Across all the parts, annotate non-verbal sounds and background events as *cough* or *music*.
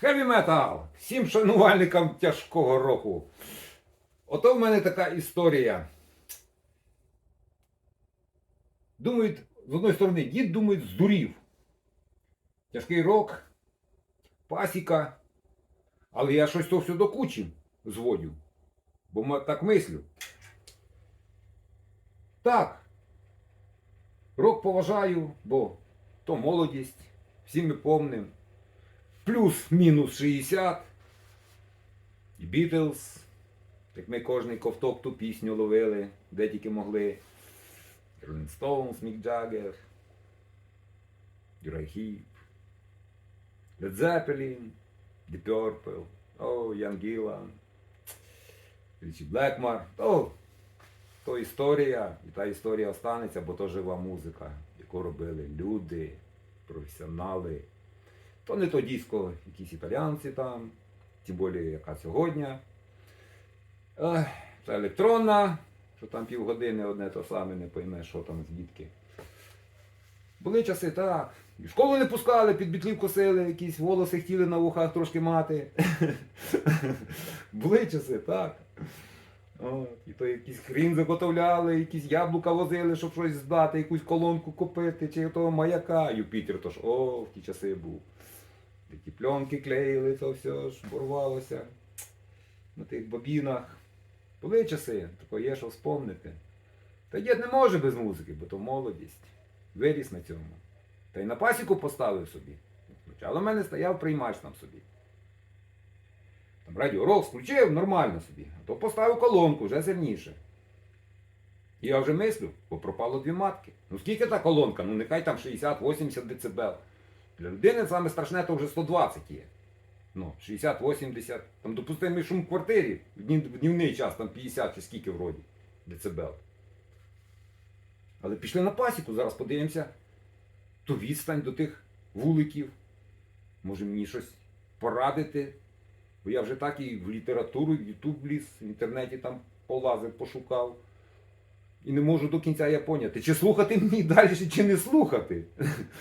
Хеві метал! Всім шанувальникам тяжкого року. Ото в мене така історія. Думають, з одної сторони, дід думають, здурів. Тяжкий рок, пасіка. Але я щось то все до кучі зводю. Бо так мислю. Так. Рок поважаю, бо то молодість, всі ми помним. Плюс-мінус 60. І Бітлз. Так ми кожний ковток ту пісню ловили, де тільки могли. Stones, Мік Джаггер, Дюрай Хіп, Led Zeppelin, The Purple, о, Ян Гілан, Річі Блекмар. То, то історія, і та історія останеться, бо то жива музика, яку робили люди, професіонали. То не то диско, якісь італіянці там, тим більше яка сьогодні. Ех, Це електронна, що там півгодини одне то саме, не поймеш, що там звідки. Були часи так. І школу не пускали, під бітлів косили, якісь волоси хотіли на вухах трошки мати. *laughs* Були часи, так. І то якийсь хрін заготовляли, якісь яблука возили, щоб щось здати, якусь колонку купити, чи того маяка. Юпітер, то ж, о, в ті часи був. Такі пленки клеїли, то все ж порвалося. На тих бобінах. Були часи, тако є, що вспомнити. Та дід не може без музики, бо то молодість. Виріс на цьому. Та й на пасіку поставив собі. Але в мене стояв приймач там собі. Там радіо рок включив нормально собі. А то поставив колонку вже сильніше. І я вже мислю, бо пропало дві матки. Ну скільки та колонка? Ну нехай там 60-80 дБ. Для людини саме страшне то вже 120 є. Ну, 60-80. Там допустимий шум в квартирі. В днівний час там 50 чи скільки вроді децибел. Але пішли на пасіку, зараз подивимося. То відстань до тих вуликів. Може мені щось порадити. Бо я вже так і в літературу, в Ютуб ліз, в інтернеті там полазив, пошукав. І не можу до кінця я поняти, чи слухати мені *laughs* далі, чи не слухати.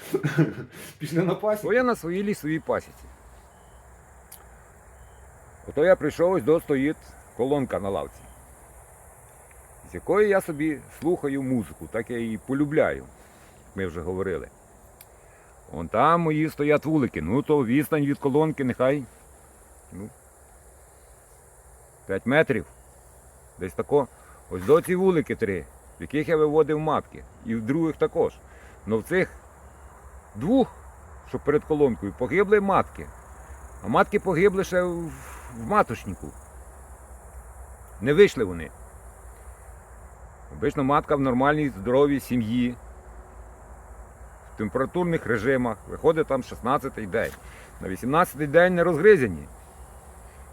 *laughs* Пішли на пасіку. Бо я на своїй лісовій пасіці. Ото я прийшов, ось до стоїть колонка на лавці, з якої я собі слухаю музику, так я її полюбляю, ми вже говорили. Вон там мої стоять вулики, ну то відстань від колонки нехай ну, 5 метрів. Десь тако. Ось до ці вулики три, в яких я виводив матки. І в других також. Но в цих двох, що перед колонкою, погибли матки. А матки погибли ще в, в маточнику. Не вийшли вони. Обично матка в нормальній здоровій сім'ї, в температурних режимах, виходить там 16-й день. На 18-й день не розгризені.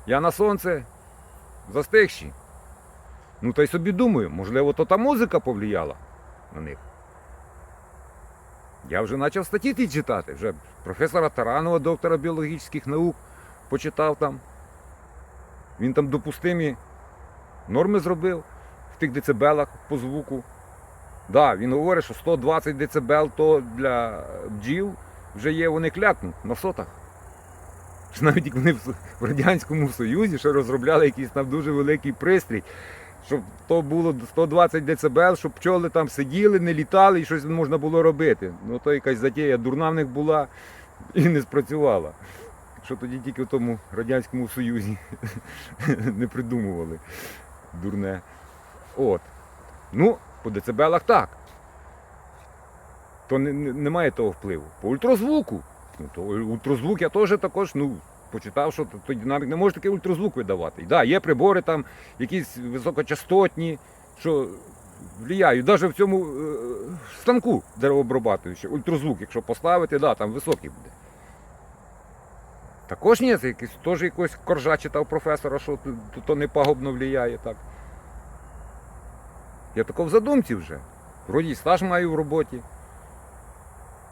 Я на сонце застигші. Ну та й собі думаю, можливо, то та музика повлияла на них. Я вже почав статті ті читати, вже професора Таранова, доктора біологічних наук, почитав там. Він там допустимі норми зробив в тих децибелах по звуку. Да, він говорить, що 120 децибел то для бджіл вже є, вони клякнуть на сотах. Що навіть вони в Радянському Союзі ще розробляли якийсь там дуже великий пристрій, щоб то було 120 децибел, щоб пчоли там сиділи, не літали і щось можна було робити. Ну то якась затія дурна в них була і не спрацювала. Що тоді тільки в тому Радянському Союзі *laughs* не придумували дурне. От. Ну, по децибелах так. То не, не- немає того впливу. По ультразвуку. Ну, то ультразвук я теж також, ну, почитав, що то- динамік не може такий ультразвук видавати. І да, є прибори там, якісь високочастотні, що влияють. Навіть в цьому е, станку деревообрабатуючи, ультразвук, якщо поставити, да, там високий буде. Також ні, якийсь, теж якось коржа читав професора, що то, то, не пагубно впливає так. Я тако в задумці вже. Вроді стаж маю в роботі.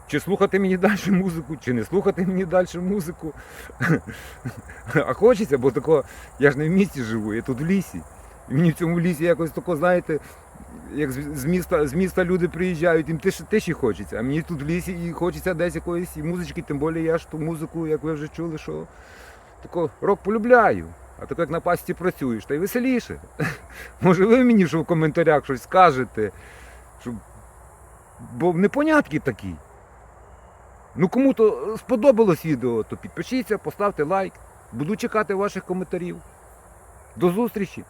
Чи слухати мені далі музику, чи не слухати мені далі музику. А хочеться, бо тако, я ж не в місті живу, я тут в лісі. І мені в цьому лісі якось тако, знаєте, як з, міста, з міста люди приїжджають, їм тиші, тиші хочеться. А мені тут в лісі і хочеться десь якоїсь і музички, тим більше я ж ту музику, як ви вже чули, що тако рок полюбляю. А тако як на пасті працюєш, та й веселіше. *laughs* Може ви мені що в коментарях щось скажете, щоб... бо непонятки такі. Ну кому то сподобалось відео, то підпишіться, поставте лайк. Буду чекати ваших коментарів. До зустрічі!